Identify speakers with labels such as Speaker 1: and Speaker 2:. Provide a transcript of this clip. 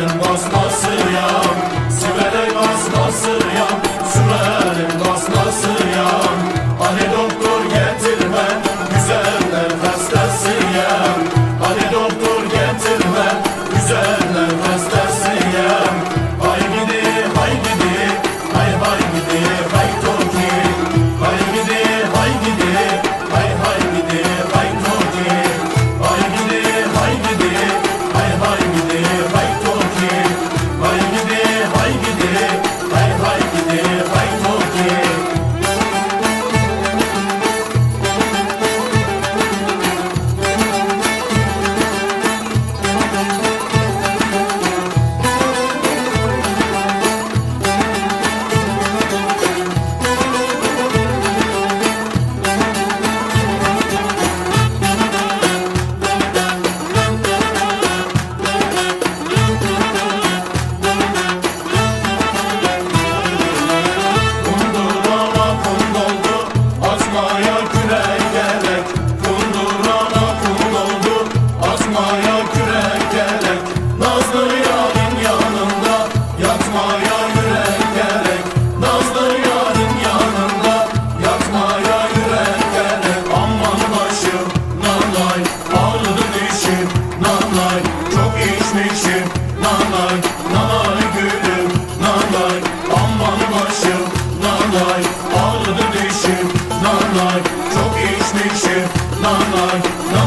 Speaker 1: Sürerim basmasıyam Sürerim basmasıyam Nanay ağladı dişim. Nanay çok içmişim. Nanay, nanay